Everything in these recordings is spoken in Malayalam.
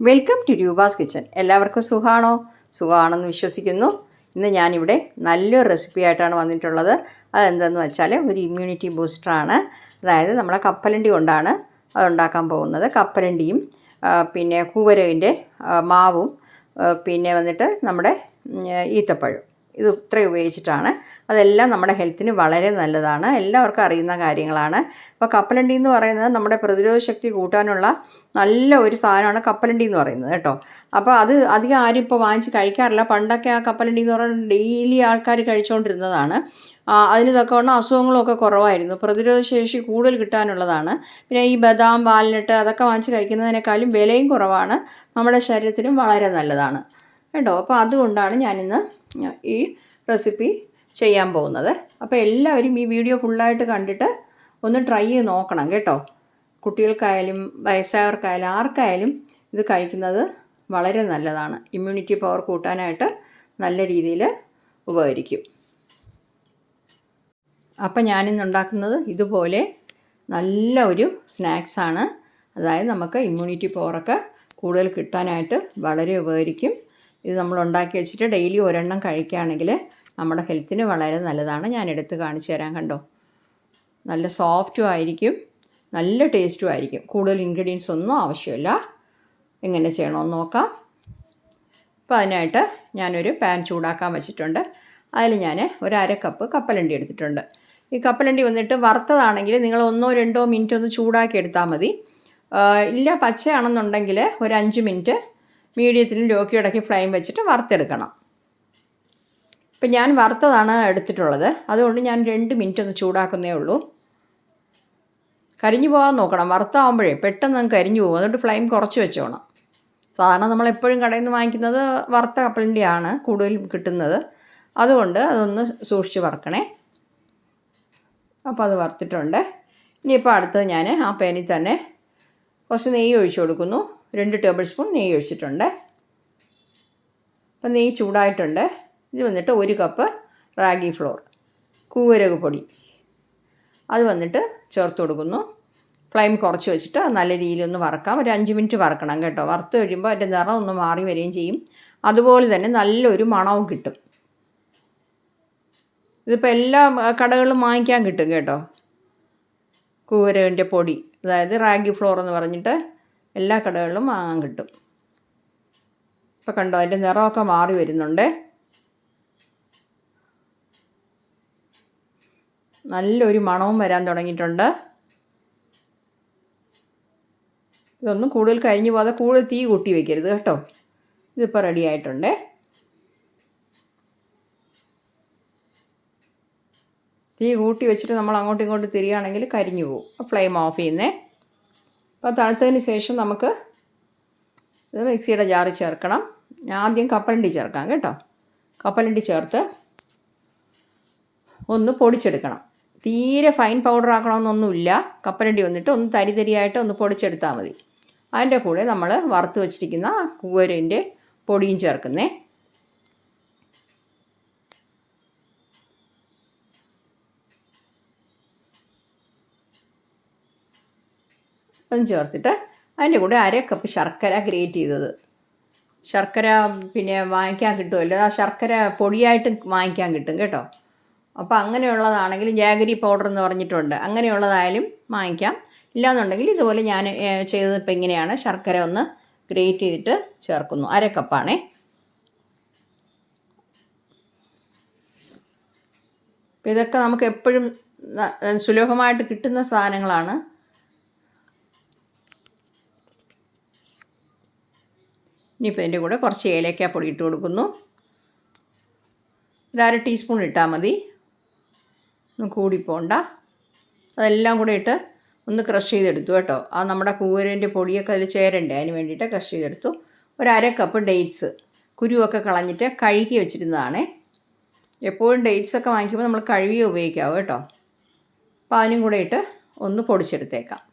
വെൽക്കം ടു രൂപാസ് കിച്ചൻ എല്ലാവർക്കും സുഖമാണോ സുഖമാണെന്ന് വിശ്വസിക്കുന്നു. ഇന്ന് ഞാനിവിടെ നല്ലൊരു റെസിപ്പി ആയിട്ടാണ് വന്നിട്ടുള്ളത്. അതെന്തെന്ന് വെച്ചാൽ ഒരു ഇമ്മ്യൂണിറ്റി ബൂസ്റ്ററാണ് അതായത് നമ്മളെ കപ്പലണ്ടി കൊണ്ടാണ് അതുണ്ടാക്കാൻ പോകുന്നത്. കപ്പലണ്ടിയും പിന്നെ കൂവരകിന്റെ മാവും പിന്നെ വന്നിട്ട് നമ്മുടെ ഈത്തപ്പഴം. ഇത് ഇത്ര ഉപയോഗിച്ചിട്ടാണ്. അതെല്ലാം നമ്മുടെ ഹെൽത്തിന് വളരെ നല്ലതാണ്. എല്ലാവർക്കും അറിയുന്ന കാര്യങ്ങളാണ്. അപ്പോൾ കപ്പലണ്ടി എന്ന് പറയുന്നത് നമ്മുടെ പ്രതിരോധ ശക്തി കൂട്ടാനുള്ള നല്ല ഒരു സാധനമാണ് കപ്പലണ്ടി എന്ന് പറയുന്നത് കേട്ടോ. അപ്പോൾ അത് അധികം ആരും ഇപ്പോൾ വാങ്ങിച്ച് കഴിക്കാറില്ല. പണ്ടൊക്കെ ആ കപ്പലണ്ടി എന്ന് പറയുന്നത് ഡെയിലി ആൾക്കാർ കഴിച്ചുകൊണ്ടിരുന്നതാണ് അതിന് തക്കവണ്ണം അസുഖങ്ങളൊക്കെ കുറവായിരുന്നു. പ്രതിരോധശേഷി കൂടുതൽ കിട്ടാനുള്ളതാണ്. പിന്നെ ഈ ബദാം വാൽനട്ട് അതൊക്കെ വാങ്ങിച്ച് കഴിക്കുന്നതിനേക്കാളും വിലയും കുറവാണ്. നമ്മുടെ ശരീരത്തിനും വളരെ നല്ലതാണ്. കേട്ടോ. അപ്പോൾ അതുകൊണ്ടാണ് ഞാനിന്ന് ഈ റെസിപ്പി ചെയ്യാൻ പോകുന്നത്. അപ്പോൾ എല്ലാവരും ഈ വീഡിയോ ഫുള്ളായിട്ട് കണ്ടിട്ട് ഒന്ന് ട്രൈ ചെയ്ത് നോക്കണം കേട്ടോ. കുട്ടികൾക്കായാലും വയസ്സായവർക്കായാലും ആർക്കായാലും ഇത് കഴിക്കുന്നത് വളരെ നല്ലതാണ്. ഇമ്മ്യൂണിറ്റി പവർ കൂട്ടാനായിട്ട് നല്ല രീതിയിൽ ഉപകരിക്കും. അപ്പം ഞാനിന്ന് ഉണ്ടാക്കുന്നത് ഇതുപോലെ നല്ല ഒരു സ്നാക്സാണ്. അതായത് നമുക്ക് ഇമ്മ്യൂണിറ്റി പവറൊക്കെ കൂടുതൽ കിട്ടാനായിട്ട് വളരെ ഉപകരിക്കും. ഇത് നമ്മൾ ഉണ്ടാക്കി വെച്ചിട്ട് ഡെയിലി ഒരെണ്ണം കഴിക്കുകയാണെങ്കിൽ നമ്മുടെ ഹെൽത്തിന് വളരെ നല്ലതാണ്. ഞാൻ എടുത്ത് കാണിച്ചു തരാൻ കണ്ടോ. നല്ല സോഫ്റ്റും ആയിരിക്കും. നല്ല ടേസ്റ്റും ആയിരിക്കും. കൂടുതൽ ഇൻഗ്രീഡിയൻസ് ഒന്നും ആവശ്യമില്ല. എങ്ങനെ ചെയ്യണമെന്ന് നോക്കാം. അപ്പോൾ അതിനായിട്ട് ഞാനൊരു പാൻ ചൂടാക്കാൻ വെച്ചിട്ടുണ്ട്. അതിൽ ഞാൻ ഒരു അര കപ്പ് കപ്പലണ്ടി എടുത്തിട്ടുണ്ട്. ഈ കപ്പലണ്ടി വന്നിട്ട് വറുത്തതാണെങ്കിൽ നിങ്ങൾ ഒന്നോ രണ്ടോ മിനിറ്റ് ഒന്ന് ചൂടാക്കി എടുത്താൽ മതി. ഇല്ല പച്ചയാണെന്നുണ്ടെങ്കിൽ ഒരു അഞ്ച് മിനിറ്റ് മീഡിയത്തിലും ലോക്കി ഇടയ്ക്ക് ഫ്ലെയിം വെച്ചിട്ട് വറുത്തെടുക്കണം. ഇപ്പം ഞാൻ വറുത്തതാണ് എടുത്തിട്ടുള്ളത്. അതുകൊണ്ട് ഞാൻ രണ്ട് മിനിറ്റ് ഒന്ന് ചൂടാക്കുന്നേ ഉള്ളൂ. കരിഞ്ഞു പോകാൻ നോക്കണം. വറുത്താവുമ്പോഴേ പെട്ടെന്ന് അങ്ങ് കരിഞ്ഞു പോകും. അതുകൊണ്ട് ഫ്ലെയിം കുറച്ച് വെച്ചോണം. സാധാരണ നമ്മൾ എപ്പോഴും കടയിൽ നിന്ന് വാങ്ങിക്കുന്നത് വറുത്ത കപ്പലിന്റെയാണ് കൂടുതൽ കിട്ടുന്നത്. അതുകൊണ്ട് അതൊന്ന് സൂക്ഷിച്ച് വറുക്കണേ. അപ്പോൾ അത് വറുത്തിട്ടുണ്ട്. ഇനിയിപ്പോൾ അടുത്തത് ഞാൻ ആ പാനിൽ തന്നെ കുറച്ച് നെയ്യ് ഒഴിച്ചു കൊടുക്കുന്നു. രണ്ട് ടേബിൾ സ്പൂൺ നെയ്യ് ഒഴിച്ചിട്ടുണ്ട്. അപ്പം നെയ്യ് ചൂടായിട്ടുണ്ട്. ഇത് വന്നിട്ട് ഒരു കപ്പ് റാഗി ഫ്ലോർ കൂവരക് പൊടി. അത് വന്നിട്ട് ചേർത്ത് കൊടുക്കുന്നു. ഫ്ലെയിം കുറച്ച് വെച്ചിട്ട് നല്ല രീതിയിൽ ഒന്ന് വറക്കാം. ഒരു അഞ്ച് മിനിറ്റ് വറക്കണം കേട്ടോ. വറുത്ത് കഴിയുമ്പോൾ അതിന്റെ നിറം ഒന്ന് മാറി വരികയും ചെയ്യും. അതുപോലെ തന്നെ നല്ലൊരു മണവും കിട്ടും. ഇതിപ്പോൾ എല്ലാ കടകളിലും വാങ്ങിക്കാൻ കിട്ടും കേട്ടോ. കൂവരകിന്റെ പൊടി അതായത് റാഗി ഫ്ലോർ എന്ന് പറഞ്ഞിട്ട് എല്ലാ കടകളിലും വാങ്ങാൻ കിട്ടും. ഇപ്പം കണ്ടോ അതിന്റെ നിറമൊക്കെ മാറി വരുന്നുണ്ട്. നല്ലൊരു മണവും വരാൻ തുടങ്ങിയിട്ടുണ്ട്. ഇതൊന്നും കൂടുതൽ കരിഞ്ഞു പോകാതെ കൂടുതൽ തീ കൂട്ടി വെക്കരുത് കേട്ടോ. ഇതിപ്പോൾ റെഡി ആയിട്ടുണ്ട്. തീ കൂട്ടി വെച്ചിട്ട് നമ്മൾ അങ്ങോട്ടും ഇങ്ങോട്ടും തിരിയുകയാണെങ്കിൽ കരിഞ്ഞു പോകും. ഫ്ലെയിം ഓഫ് ചെയ്യുന്നേ. അപ്പോൾ തണുത്തതിന് ശേഷം നമുക്ക് ഇത് മിക്സിയുടെ ജാറിൽ ചേർക്കണം. ആദ്യം കപ്പലണ്ടി ചേർക്കാം കേട്ടോ. കപ്പലണ്ടി ചേർത്ത് ഒന്ന് പൊടിച്ചെടുക്കണം. തീരെ ഫൈൻ പൗഡർ ആക്കണമെന്നൊന്നുമില്ല. കപ്പലണ്ടി വന്നിട്ട് ഒന്ന് തരി തരിയായിട്ട് ഒന്ന് പൊടിച്ചെടുത്താൽ മതി. അതിന്റെ കൂടെ നമ്മൾ വറുത്ത് വെച്ചിരിക്കുന്ന കൂവരന്റെ പൊടിയും ചേർക്കുന്നേ. അതും ചേർത്തിട്ട് അതിന്റെ കൂടെ അര കപ്പ് ശർക്കര ഗ്രേറ്റ് ചെയ്തത്. ശർക്കര പിന്നെ വാങ്ങിക്കാൻ കിട്ടുമല്ലോ. ആ ശർക്കര പൊടിയായിട്ട് വാങ്ങിക്കാൻ കിട്ടും കേട്ടോ. അപ്പോൾ അങ്ങനെയുള്ളതാണെങ്കിൽ ജാഗരി പൗഡർ എന്ന് പറഞ്ഞിട്ടുണ്ട്. അങ്ങനെയുള്ളതായാലും വാങ്ങിക്കാം. ഇല്ലാന്നുണ്ടെങ്കിൽ ഇതുപോലെ ഞാൻ ഏ, ചെയ്തത് ഇപ്പം ഇങ്ങനെയാണ്. ശർക്കര ഒന്ന് ഗ്രേറ്റ് ചെയ്തിട്ട് ചേർക്കുന്നു. അര കപ്പാണേ ഇതൊക്കെ നമുക്ക് എപ്പോഴും സുലഭമായിട്ട് കിട്ടുന്ന സാധനങ്ങളാണ്. ഇനിയിപ്പോൾ ഇതിന്റെ കൂടെ കുറച്ച് ഏലക്ക പൊടി ഇട്ട് കൊടുക്കുന്നു. ഒരു അര ടീസ്പൂൺ ഇട്ടാൽ മതി. ഒന്ന് കൂടിപ്പോണ്ട അതെല്ലാം കൂടെ ഇട്ട് ഒന്ന് ക്രഷ് ചെയ്തെടുത്തു കേട്ടോ. ആ നമ്മുടെ കൂരന്റെ പൊടിയൊക്കെ അതിൽ ചേരണ്ടേ? അതിന് വേണ്ടിയിട്ട് ക്രഷ് ചെയ്തെടുത്തു. ഒരു അര കപ്പ് ഡേറ്റ്സ് കുരുവൊക്കെ കളഞ്ഞിട്ട് കഴുകി വെച്ചിരുന്നതാണേ. എപ്പോഴും ഡേറ്റ്സ് ഒക്കെ വാങ്ങിക്കുമ്പോൾ നമ്മൾ കഴുകി ഉപയോഗിക്കാവോ കേട്ടോ. അപ്പോൾ അതിനും കൂടെ ഇട്ട് ഒന്ന് പൊടിച്ചെടുത്തേക്കാം.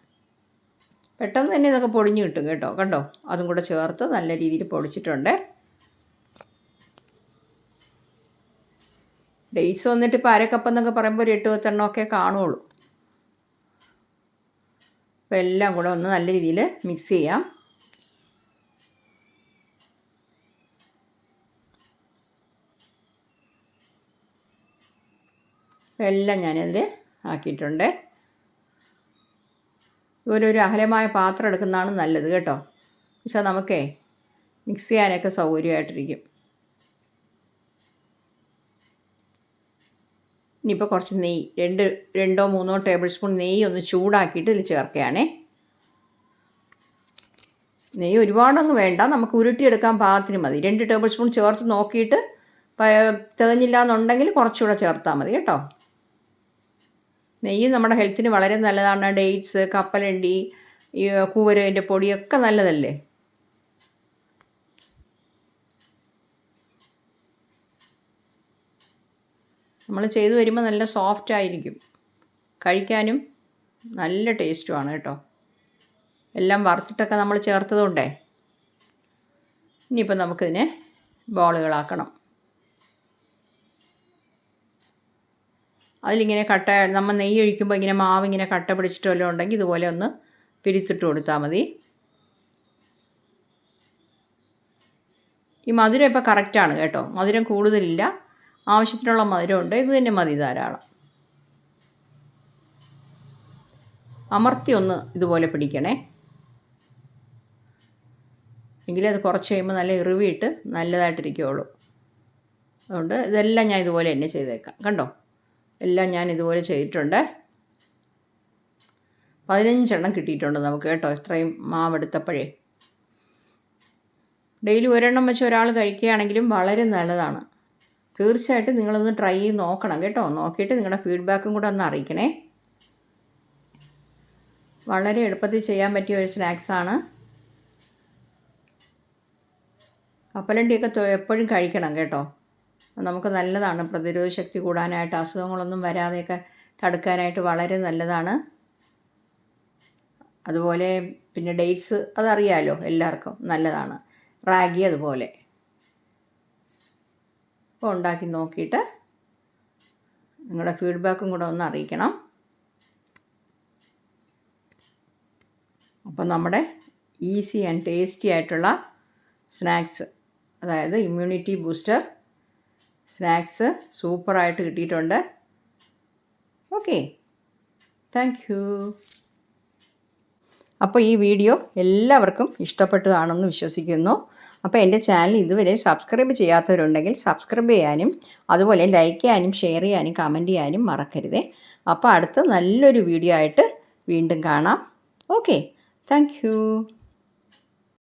പെട്ടെന്ന് തന്നെ ഇതൊക്കെ പൊടിഞ്ഞ് കിട്ടും കേട്ടോ. കണ്ടോ? അതും കൂടെ ചേർത്ത് നല്ല രീതിയിൽ പൊടിച്ചിട്ടുണ്ട്. ഡേയ്സ് വന്നിട്ട് ഇപ്പോൾ അരക്കപ്പ് എന്നൊക്കെ പറയുമ്പോൾ ഒരു എട്ട് പത്തെണ്ണമൊക്കെ കാണുള്ളൂ. അപ്പം എല്ലാം കൂടെ ഒന്ന് നല്ല രീതിയിൽ മിക്സ് ചെയ്യാം. എല്ലാം ഞാനതിൽ ആക്കിയിട്ടുണ്ട്. ഇതുപോലെ ഒരു അഹലമായ പാത്രം എടുക്കുന്നതാണ് നല്ലത് കേട്ടോ. പക്ഷേ നമുക്കേ മിക്സ് ചെയ്യാനൊക്കെ സൗകര്യമായിട്ടിരിക്കും. ഇനിയിപ്പോൾ കുറച്ച് നെയ്യ് രണ്ട് രണ്ടോ മൂന്നോ ടേബിൾ സ്പൂൺ നെയ്യ് ഒന്ന് ചൂടാക്കിയിട്ട് ഇതിൽ ചേർക്കുകയാണേ. നെയ്യ് ഒരുപാടൊന്നും വേണ്ട. നമുക്ക് ഉരുട്ടിയെടുക്കാൻ പാകത്തിന് മതി. രണ്ട് ടേബിൾ സ്പൂൺ ചേർത്ത് നോക്കിയിട്ട് തികഞ്ഞില്ല എന്നുണ്ടെങ്കിൽ കുറച്ചുകൂടെ ചേർത്താൽ മതി കേട്ടോ. നെയ്യ് നമ്മുടെ ഹെൽത്തിന് വളരെ നല്ലതാണ്. ഡേറ്റ്സ് കപ്പലണ്ടി ഈ കൂവരേന്റെ പൊടിയൊക്കെ നല്ലതല്ലേ? നമ്മൾ ചെയ്തു വരുമ്പോൾ നല്ല സോഫ്റ്റ് ആയിരിക്കും. കഴിക്കാനും നല്ല ടേസ്റ്റുമാണ് കേട്ടോ. എല്ലാം വറുത്തിട്ടൊക്കെ നമ്മൾ ചേർത്തതുകൊണ്ടേ. ഇനിയിപ്പോൾ നമുക്കിതിനെ ബോളുകളാക്കണം അതിലിങ്ങനെ കട്ട നമ്മൾ നെയ്യ് ഒഴിക്കുമ്പോൾ ഇങ്ങനെ മാവ് ഇങ്ങനെ കട്ട പിടിച്ചിട്ട് വല്ലതും ഉണ്ടെങ്കിൽ ഇതുപോലെ ഒന്ന് പിരിത്തിട്ട് കൊടുത്താൽ മതി. ഈ മധുരം ഇപ്പോൾ കറക്റ്റാണ് കേട്ടോ. മധുരം കൂടുതലില്ല. ആവശ്യത്തിനുള്ള മധുരമുണ്ട് ഇത് തന്നെ മതി ധാരാളം. അമർത്തി ഒന്ന് ഇതുപോലെ പിടിക്കണേ. എങ്കിലും അത് കുറച്ച് കഴിയുമ്പോൾ നല്ല ഇറിവിയിട്ട് നല്ലതായിട്ടിരിക്കുകയുള്ളൂ അതുകൊണ്ട് ഇതെല്ലാം ഞാൻ ഇതുപോലെ തന്നെ ചെയ്തേക്കാം. കണ്ടോ? എല്ലാം ഞാൻ ഇതുപോലെ ചെയ്തിട്ടുണ്ട്. പതിനഞ്ചെണ്ണം കിട്ടിയിട്ടുണ്ട് നമുക്ക് കേട്ടോ ഇത്രയും മാവെടുത്തപ്പോഴേ ഡെയിലി ഒരെണ്ണം വെച്ച് ഒരാൾ കഴിക്കുകയാണെങ്കിലും വളരെ നല്ലതാണ്. തീർച്ചയായിട്ടും നിങ്ങളൊന്ന് ട്രൈ ചെയ്ത് നോക്കണം കേട്ടോ. നോക്കിയിട്ട് നിങ്ങളുടെ ഫീഡ്ബാക്കും കൂടെ ഒന്ന് അറിയിക്കണേ. വളരെ എളുപ്പത്തിൽ ചെയ്യാൻ പറ്റിയ ഒരു സ്നാക്സാണ് കപ്പലണ്ടിയൊക്കെ എപ്പോഴും കഴിക്കണം കേട്ടോ. നമുക്ക് നല്ലതാണ്. പ്രതിരോധ ശക്തി കൂടാനായിട്ട് അസുഖങ്ങളൊന്നും വരാതെയൊക്കെ തടുക്കാനായിട്ട് വളരെ നല്ലതാണ്. അതുപോലെ പിന്നെ ഡേറ്റ്സ് അതറിയാലോ എല്ലാവർക്കും നല്ലതാണ്. റാഗി അതുപോലെ. അപ്പോൾ ഉണ്ടാക്കി നോക്കിയിട്ട് നിങ്ങളുടെ ഫീഡ്ബാക്കും കൂടെ ഒന്ന് അറിയിക്കണം. അപ്പം നമ്മുടെ ഈസി ആൻഡ് ടേസ്റ്റി ആയിട്ടുള്ള സ്നാക്സ് അതായത് ഇമ്മ്യൂണിറ്റി ബൂസ്റ്റർ സ്നാക്സ് സൂപ്പറായിട്ട് കിട്ടിയിട്ടുണ്ട്. ഓക്കെ. Thank you. അപ്പോൾ ഈ വീഡിയോ എല്ലാവർക്കും ഇഷ്ടപ്പെട്ടു കാണുമെന്ന് വിശ്വസിക്കുന്നു. അപ്പോൾ എന്റെ ചാനൽ ഇതുവരെ സബ്സ്ക്രൈബ് ചെയ്യാത്തവരുണ്ടെങ്കിൽ സബ്സ്ക്രൈബ് ചെയ്യാനും അതുപോലെ ലൈക്ക് ചെയ്യാനും ഷെയർ ചെയ്യാനും കമന്റ് ചെയ്യാനും മറക്കരുതേ. അപ്പോൾ അടുത്ത നല്ലൊരു വീഡിയോ ആയിട്ട് വീണ്ടും കാണാം. ഓക്കെ. താങ്ക്